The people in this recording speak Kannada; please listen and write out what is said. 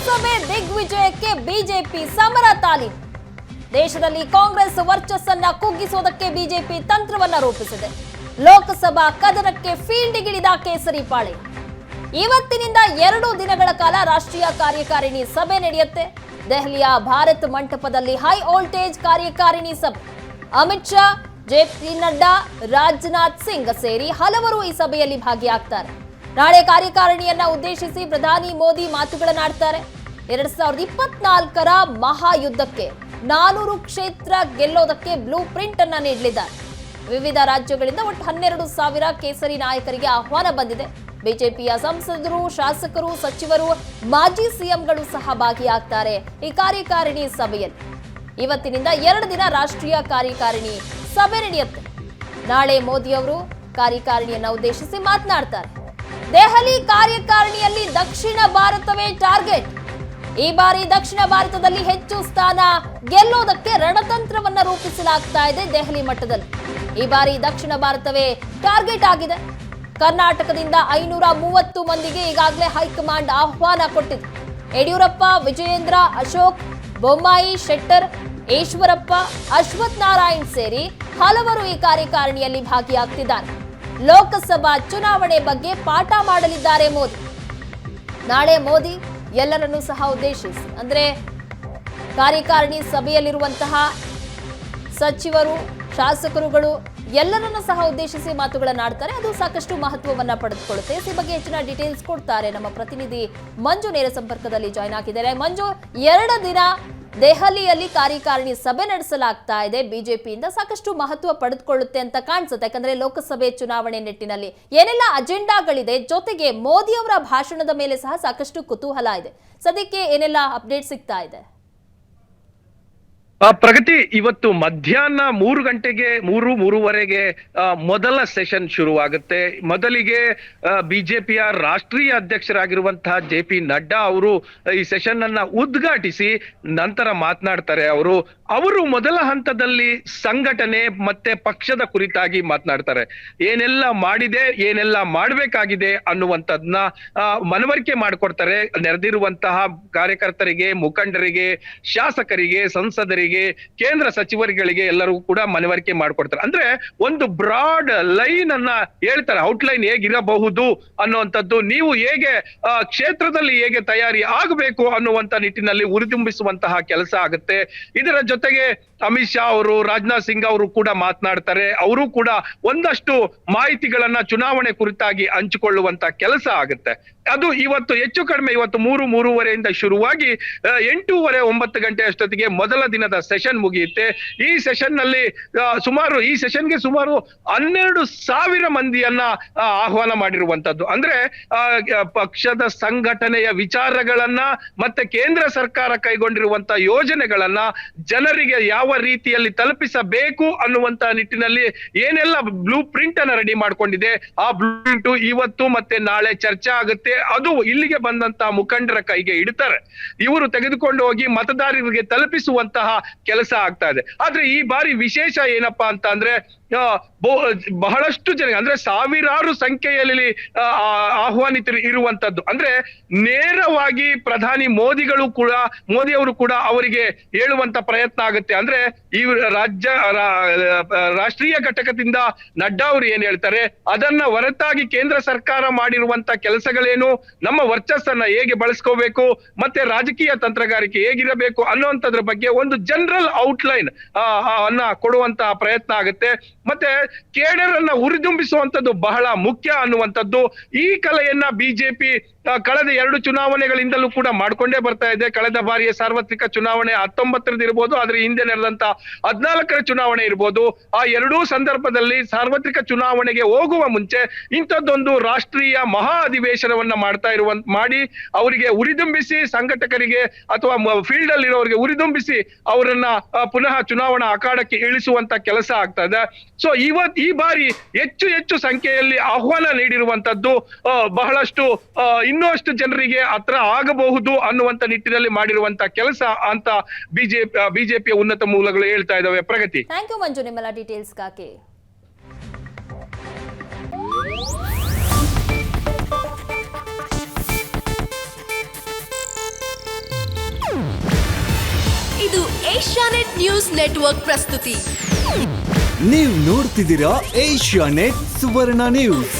ಲೋಕಸಭೆ ದಿಗ್ವಿಜಯಕ್ಕೆ ಬಿಜೆಪಿ ಸಮರ ತಾಲೀಮು ದೇಶದಲ್ಲಿ ಕಾಂಗ್ರೆಸ್ ವರ್ಚಸ್ಸನ್ನ ಕುಗ್ಗಿಸುವುದಕ್ಕೆ ಬಿಜೆಪಿ ತಂತ್ರವನ್ನ ರೂಪಿಸಿದೆ. ಲೋಕಸಭಾ ಕದನಕ್ಕೆ ಫೀಲ್ಡ್ಗಿಳಿದ ಕೇಸರಿ ಪಾಳೆ ಇವತ್ತಿನಿಂದ ಎರಡು ದಿನಗಳ ಕಾಲ ರಾಷ್ಟ್ರೀಯ ಕಾರ್ಯಕಾರಿಣಿ ಸಭೆ ನಡೆಯುತ್ತೆ. ದೆಹಲಿಯ ಭಾರತ್ ಮಂಟಪದಲ್ಲಿ ಹೈ ವೋಲ್ಟೇಜ್ ಕಾರ್ಯಕಾರಿಣಿ ಸಭೆ. ಅಮಿತ್ ಶಾ ಜೆಪಿ ನಡ್ಡಾ, ರಾಜನಾಥ್ ಸಿಂಗ್ ಸೇರಿ ಹಲವರು ಈ ಸಭೆಯಲ್ಲಿ ಭಾಗಿಯಾಗ್ತಾರೆ. ನಾಳೆ ಕಾರ್ಯಕಾರಿಣಿಯನ್ನ ಉದ್ದೇಶಿಸಿ ಪ್ರಧಾನಿ ಮೋದಿ ಮಾತುಗಳನ್ನಾಡ್ತಾರೆ. ಎರಡ್ ಸಾವಿರದ ಇಪ್ಪತ್ನಾಲ್ಕರ ಮಹಾಯುದ್ಧಕ್ಕೆ ನಾನೂರು ಕ್ಷೇತ್ರ ಗೆಲ್ಲೋದಕ್ಕೆ ಬ್ಲೂ ಪ್ರಿಂಟ್ ಅನ್ನ ನೀಡಲಿದ್ದಾರೆ. ವಿವಿಧ ರಾಜ್ಯಗಳಿಂದ ಒಟ್ಟು ಹನ್ನೆರಡು ಸಾವಿರ ಕೇಸರಿ ನಾಯಕರಿಗೆ ಆಹ್ವಾನ ಬಂದಿದೆ. ಬಿಜೆಪಿಯ ಸಂಸದರು, ಶಾಸಕರು, ಸಚಿವರು, ಮಾಜಿ ಸಿಎಂಗಳು ಸಹ ಭಾಗಿಯಾಗ್ತಾರೆ ಈ ಕಾರ್ಯಕಾರಿಣಿ ಸಭೆಯಲ್ಲಿ. ಇವತ್ತಿನಿಂದ ಎರಡು ದಿನ ರಾಷ್ಟ್ರೀಯ ಕಾರ್ಯಕಾರಿಣಿ ಸಭೆ ನಡೆಯುತ್ತೆ. ನಾಳೆ ಮೋದಿ ಅವರು ಕಾರ್ಯಕಾರಿಣಿಯನ್ನ ಉದ್ದೇಶಿಸಿ ಮಾತನಾಡ್ತಾರೆ. ದೆಹಲಿ ಕಾರ್ಯಕಾರಿಣಿಯಲ್ಲಿ ದಕ್ಷಿಣ ಭಾರತವೇ ಟಾರ್ಗೆಟ್. ಈ ಬಾರಿ ದಕ್ಷಿಣ ಭಾರತದಲ್ಲಿ ಹೆಚ್ಚು ಸ್ಥಾನ ಗೆಲ್ಲೋದಕ್ಕೆ ರಣತಂತ್ರವನ್ನ ರೂಪಿಸಲಾಗ್ತಾ ಇದೆ ದೆಹಲಿ ಮಟ್ಟದಲ್ಲಿ. ಈ ಬಾರಿ ದಕ್ಷಿಣ ಭಾರತವೇ ಟಾರ್ಗೆಟ್ ಆಗಿದೆ. ಕರ್ನಾಟಕದಿಂದ ಐನೂರ ಮೂವತ್ತು ಮಂದಿಗೆ ಈಗಾಗಲೇ ಹೈಕಮಾಂಡ್ ಆಹ್ವಾನ ಕೊಟ್ಟಿದೆ. ಯಡಿಯೂರಪ್ಪ, ವಿಜಯೇಂದ್ರ, ಅಶೋಕ್, ಬೊಮ್ಮಾಯಿ, ಶೆಟ್ಟರ್, ಈಶ್ವರಪ್ಪ ಅಶ್ವಥ್ ನಾರಾಯಣ್ ಸೇರಿ ಹಲವರು ಈ ಕಾರ್ಯಕಾರಿಣಿಯಲ್ಲಿ ಭಾಗಿಯಾಗ್ತಿದ್ದಾರೆ. ಲೋಕಸಭಾ ಚುನಾವಣೆ ಬಗ್ಗೆ ಪಾಠ ಮಾಡಲಿದ್ದಾರೆ ಮೋದಿ. ನಾಳೆ ಮೋದಿ ಎಲ್ಲರನ್ನು ಸಹ ಉದ್ದೇಶಿಸಿ. ಅಂದ್ರೆ ಕಾರ್ಯಕಾರಿಣಿ ಸಭೆಯಲ್ಲಿರುವಂತಹ ಸಚಿವರು, ಶಾಸಕರುಗಳು ಎಲ್ಲರನ್ನ ಸಹ ಉದ್ದೇಶಿಸಿ ಮಾತುಗಳನ್ನಾಡ್ತಾರೆ ಅದು ಸಾಕಷ್ಟು ಮಹತ್ವವನ್ನ ಪಡೆದುಕೊಳ್ಳುತ್ತೆ. ಈ ಬಗ್ಗೆ ಹೆಚ್ಚಿನ ಡೀಟೇಲ್ಸ್ ಕೊಡ್ತಾರೆ ನಮ್ಮ ಪ್ರತಿನಿಧಿ ಮಂಜು ನೇರ ಸಂಪರ್ಕದಲ್ಲಿ ಜಾಯ್ನ್ ಆಗಿದ್ದಾರೆ. ಮಂಜು, ಎರಡು ದಿನ ದೆಹಲಿಯಲ್ಲಿ ಕಾರ್ಯಕಾರಿಣಿ ಸಭೆ ನಡೆಸಲಾಗ್ತಾ ಇದೆ. ಬಿಜೆಪಿಯಿಂದ ಸಾಕಷ್ಟು ಮಹತ್ವ ಪಡೆದುಕೊಳ್ಳುತ್ತೆ ಅಂತ ಕಾಣಿಸುತ್ತೆ. ಯಾಕಂದ್ರೆ ಲೋಕಸಭೆ ಚುನಾವಣೆ ನಿಟ್ಟಿನಲ್ಲಿ ಏನೆಲ್ಲ ಅಜೆಂಡಾಗಳಿದೆ, ಜೊತೆಗೆ ಮೋದಿ ಅವರ ಭಾಷಣದ ಮೇಲೆ ಸಹ ಸಾಕಷ್ಟು ಕುತೂಹಲ ಇದೆ. ಸದ್ಯಕ್ಕೆ ಏನೆಲ್ಲ ಅಪ್ಡೇಟ್ ಸಿಗ್ತಾ ಇದೆ? ಪ್ರಗತಿ, ಇವತ್ತು ಮಧ್ಯಾಹ್ನ ಮೂರು ಗಂಟೆಗೆ, ಮೂರು, ಮೂರುವರೆಗೆ ಮೊದಲ ಸೆಷನ್ ಶುರುವಾಗುತ್ತೆ. ಮೊದಲಿಗೆ ಬಿಜೆಪಿಯ ರಾಷ್ಟ್ರೀಯ ಅಧ್ಯಕ್ಷರಾಗಿರುವಂತಹ ಜೆ ಪಿ ನಡ್ಡಾ ಅವರು ಈ ಸೆಷನ್ ಅನ್ನ ಉದ್ಘಾಟಿಸಿ ನಂತರ ಮಾತನಾಡ್ತಾರೆ ಅವರು. ಅವರು ಮೊದಲ ಹಂತದಲ್ಲಿ ಸಂಘಟನೆ ಮತ್ತೆ ಪಕ್ಷದ ಕುರಿತಾಗಿ ಮಾತನಾಡ್ತಾರೆ. ಏನೆಲ್ಲ ಮಾಡಿದೆ, ಏನೆಲ್ಲ ಮಾಡಬೇಕಾಗಿದೆ ಅನ್ನುವಂಥದ್ನ ಮನವರಿಕೆ ಮಾಡಿಕೊಡ್ತಾರೆ. ನೆರೆದಿರುವಂತಹ ಕಾರ್ಯಕರ್ತರಿಗೆ, ಮುಖಂಡರಿಗೆ, ಶಾಸಕರಿಗೆ, ಸಂಸದರಿಗೆ ಕೇಂದ್ರ ಸಚಿವರುಗಳಿಗೆ ಎಲ್ಲರಿಗೂ ಕೂಡ ಮನವರಿಕೆ ಮಾಡ್ಕೊಡ್ತಾರೆ. ಅಂದ್ರೆ ಒಂದು ಬ್ರಾಡ್ ಲೈನ್ ಅನ್ನ ಹೇಳ್ತಾರೆ ಔಟ್ಲೈನ್ ಹೇಗಿರಬಹುದು ಅನ್ನುವಂಥದ್ದು, ನೀವು ಹೇಗೆ ಕ್ಷೇತ್ರದಲ್ಲಿ ಹೇಗೆ ತಯಾರಿ ಆಗಬೇಕು ಅನ್ನುವಂತ ನಿಟ್ಟಿನಲ್ಲಿ ಉರಿದುಂಬಿಸುವಂತಹ ಕೆಲಸ ಆಗುತ್ತೆ. ಇದರ ಜೊತೆಗೆ ಅಮಿತ್ ಶಾ ಅವರು, ರಾಜನಾಥ್ ಸಿಂಗ್ ಅವರು ಕೂಡ ಮಾತನಾಡ್ತಾರೆ. ಅವರು ಕೂಡ ಒಂದಷ್ಟು ಮಾಹಿತಿಗಳನ್ನ ಚುನಾವಣೆ ಕುರಿತಾಗಿ ಹಂಚಿಕೊಳ್ಳುವಂತ ಕೆಲಸ ಆಗುತ್ತೆ. ಅದು ಇವತ್ತು ಹೆಚ್ಚು ಕಡಿಮೆ ಇವತ್ತು ಮೂರು, ಮೂರುವರೆಯಿಂದ ಶುರುವಾಗಿ ಎಂಟೂವರೆ, ಒಂಬತ್ತು ಗಂಟೆ ಅಷ್ಟೊತ್ತಿಗೆ ಮೊದಲ ದಿನದ ಸೆಷನ್ ಮುಗಿಯುತ್ತೆ. ಈ ಸೆಷನ್ನಲ್ಲಿ ಸುಮಾರು, ಈ ಸೆಷನ್ಗೆ ಸುಮಾರು ಹನ್ನೆರಡು ಸಾವಿರ ಮಂದಿಯನ್ನ ಆಹ್ವಾನ ಮಾಡಿರುವಂತದ್ದು ಅಂದ್ರೆ ಪಕ್ಷದ ಸಂಘಟನೆಯ ವಿಚಾರಗಳನ್ನ ಮತ್ತೆ ಕೇಂದ್ರ ಸರ್ಕಾರ ಕೈಗೊಂಡಿರುವಂತ ಯೋಜನೆಗಳನ್ನ ಜನರಿಗೆ ಯಾವ ರೀತಿಯಲ್ಲಿ ತಲುಪಿಸಬೇಕು ಅನ್ನುವಂತ ನಿಟ್ಟಿನಲ್ಲಿ ಏನೆಲ್ಲ ಬ್ಲೂ ಪ್ರಿಂಟ್ ಅನ್ನ ರೆಡಿ ಮಾಡ್ಕೊಂಡಿದೆ, ಆ ಬ್ಲೂ ಇವತ್ತು ಮತ್ತೆ ನಾಳೆ ಚರ್ಚೆ ಆಗುತ್ತೆ. ಅದು ಇಲ್ಲಿಗೆ ಬಂದಂತಹ ಮುಖಂಡರ ಕೈಗೆ ಇಡ್ತಾರೆ. ಇವರು ತೆಗೆದುಕೊಂಡು ಹೋಗಿ ಮತದಾರರಿಗೆ ತಲುಪಿಸುವಂತಹ ಕೆಲಸ ಆಗ್ತಾ ಇದೆ. ಆದ್ರೆ ಈ ಬಾರಿ ವಿಶೇಷ ಏನಪ್ಪಾ ಅಂತ ಅಂದ್ರೆ ಬಹಳಷ್ಟು ಜನ, ಅಂದ್ರೆ ಸಾವಿರಾರು ಸಂಖ್ಯೆಯಲ್ಲಿ ಆಹ್ವಾನಿತರು ಇರುವಂತದ್ದು. ಅಂದ್ರೆ ನೇರವಾಗಿ ಪ್ರಧಾನಿ ಮೋದಿಗಳು ಕೂಡ ಮೋದಿ ಅವರು ಕೂಡ ಅವರಿಗೆ ಹೇಳುವಂತ ಪ್ರಯತ್ನ ಆಗುತ್ತೆ. ಅಂದ್ರೆ ಈ ರಾಜ್ಯ ರಾಷ್ಟ್ರೀಯ ಘಟಕದಿಂದ ನಡ್ಡಾ ಅವರು ಏನ್ ಹೇಳ್ತಾರೆ? ಅದನ್ನ ಹೊರತಾಗಿ ಕೇಂದ್ರ ಸರ್ಕಾರ ಮಾಡಿರುವಂತ ಕೆಲಸಗಳೇನು? ನಮ್ಮ ವರ್ಚಸ್ಸನ್ನ ಹೇಗೆ ಬಳಸ್ಕೋಬೇಕು? ಮತ್ತೆ ರಾಜಕೀಯ ತಂತ್ರಗಾರಿಕೆ ಹೇಗಿರಬೇಕು ಅನ್ನುವಂಥದ್ರ ಬಗ್ಗೆ ಒಂದು ಜನರಲ್ ಔಟ್ಲೈನ್ ಅನ್ನ ಕೊಡುವಂತಹ ಪ್ರಯತ್ನ ಆಗುತ್ತೆ. ಮತ್ತೆ ಕೇಡರನ್ನ ಉರಿದುಂಬಿಸುವಂತದ್ದು ಬಹಳ ಮುಖ್ಯ ಅನ್ನುವಂಥದ್ದು ಈ ಕಲೆಯನ್ನ ಬಿಜೆಪಿ ಕಳೆದ ಎರಡು ಚುನಾವಣೆಗಳಿಂದಲೂ ಕೂಡ ಮಾಡ್ಕೊಂಡೇ ಬರ್ತಾ ಇದೆ. ಕಳೆದ ಬಾರಿಯ ಸಾರ್ವತ್ರಿಕ ಚುನಾವಣೆ ಹತ್ತೊಂಬತ್ತರದ್ದು ಇರ್ಬೋದು, ಆದ್ರೆ ಹಿಂದೆ ನಡೆದಂತ ಹದ್ನಾಲ್ಕರ ಚುನಾವಣೆ ಇರ್ಬೋದು. ಆ ಎರಡೂ ಸಂದರ್ಭದಲ್ಲಿ ಸಾರ್ವತ್ರಿಕ ಚುನಾವಣೆಗೆ ಹೋಗುವ ಮುಂಚೆ ಇಂಥದ್ದೊಂದು ರಾಷ್ಟ್ರೀಯ ಮಹಾ ಅಧಿವೇಶನವನ್ನ ಮಾಡ್ತಾ ಇರುವ, ಮಾಡಿ ಅವರಿಗೆ ಉರಿದುಂಬಿಸಿ ಸಂಘಟಕರಿಗೆ ಅಥವಾ ಫೀಲ್ಡ್ ಅಲ್ಲಿ ಇರೋರಿಗೆ ಉರಿದುಂಬಿಸಿ ಅವರನ್ನ ಪುನಃ ಚುನಾವಣಾ ಅಖಾಡಕ್ಕೆ ಇಳಿಸುವಂತ ಕೆಲಸ ಆಗ್ತಾ ಇದೆ. ಸೊ ಇವತ್ ಈ ಬಾರಿ ಹೆಚ್ಚು ಹೆಚ್ಚು ಸಂಖ್ಯೆಯಲ್ಲಿ ಆಹ್ವಾನ ನೀಡಿರುವಂತದ್ದು ಬಹಳಷ್ಟು ಇನ್ನೂ ಅಷ್ಟು ಜನರಿಗೆ ಹತ್ರ ಆಗಬಹುದು ಅನ್ನುವಂತ ನಿಟ್ಟಿನಲ್ಲಿ ಮಾಡಿರುವಂತ ಕೆಲಸ ಅಂತ ಬಿಜೆಪಿ ಬಿಜೆಪಿಯ ಉನ್ನತ ಮೂಲಗಳು ಹೇಳ್ತಾ ಇದಾವೆ ಪ್ರಗತಿ. ಥ್ಯಾಂಕ್ ಯು ಮಂಜು. ನಿಮ್ಮೆಲ್ಲ ಡೀಟೇಲ್ಸ್ಗಾಗಿ ಇದು ಏಷ್ಯಾನೆಟ್ ನ್ಯೂಸ್ ನೆಟ್ವರ್ಕ್ ಪ್ರಸ್ತುತಿ. ನೀವು ನೋಡ್ತಿದ್ದೀರಾ ಏಷ್ಯಾ ನೆಟ್ ಸುವರ್ಣ ನ್ಯೂಸ್.